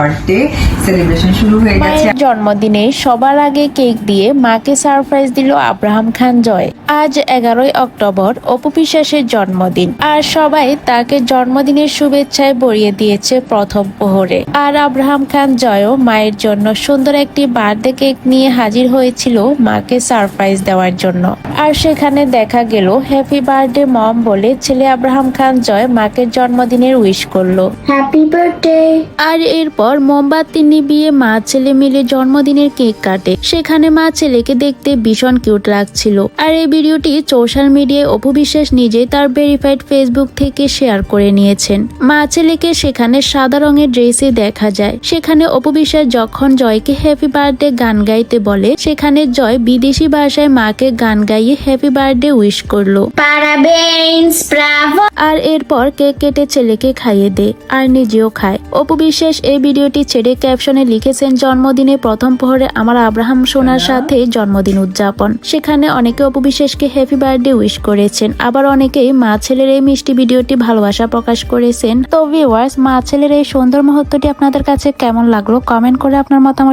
Birthday celebration শুরু হয়ে গেছে। জন্মদিনে সবার আগে কেক দিয়ে মাকে সারপ্রাইজ দিল আব্রাহাম খান জয়। আজ এগারোই অক্টোবর অপু বিশ্বাসের জন্মদিন। আর সবাই তাকে জন্মদিনের শুভেচ্ছায় বরিয়ে দিয়েছে প্রথম প্রহরে আর আব্রাহাম খান জয়ও মায়ের জন্য সুন্দর একটি বার্থডে কেক নিয়ে হাজির হয়েছিল মাকে সারপ্রাইজ দেওয়ার জন্য। আর সেখানে দেখা গেল হ্যাপি বার্থডে মম বলে ছেলে আব্রাহাম খান জয় মাকে জন্মদিনের উইশ করল। হ্যাপি বার্থডে আর এরপর মোমবাতি নিবিয়ে মা ছেলে মিলে জন্মদিনের কেক কাটে। সেখানে মা ছেলেকে দেখতে ভীষণ কিউট লাগছিল। আর এই ভিডিওটি সোশ্যাল মিডিয়ায় অপু বিশ্বাস নিজেই তার ভেরিফাইড ফেসবুক থেকে শেয়ার করে নিয়েছেন। মা ছেলেকে সেখানে সাদা রঙের ড্রেসে দেখা যায়। সেখানে অপু বিশ্বাস যখন জয়কে হ্যাপি বার্থডে গান গাইতে বলে সেখানে জয় বিদেশি ভাষায় মাকে গান গাইয়ে হ্যাপি বার্থডে উইশ করল। আর এরপর কেক কেটে ছেলেকে খাইয়ে দে আর নিজেও খায়। অপু বিশ্বাস এই ভিডিওটি ছেড়ে ক্যাপশনে লিখেছেন জন্মদিনে প্রথম প্রহরে আমার আব্রাহাম সোনার সাথে জন্মদিন উদযাপন। সেখানে অনেকে অপবিশেষকে হ্যাপি বার্থডে উইশ করেছেন। আবার অনেকেই মা ছেলের এই মিষ্টি ভিডিওটি ভালোবাসা প্রকাশ করেছেন। তো ভিওয়ার্স মা ছেলের এই সুন্দর মুহূর্তটি আপনাদের কাছে কেমন লাগল? কমেন্ট করে আপনার মতামত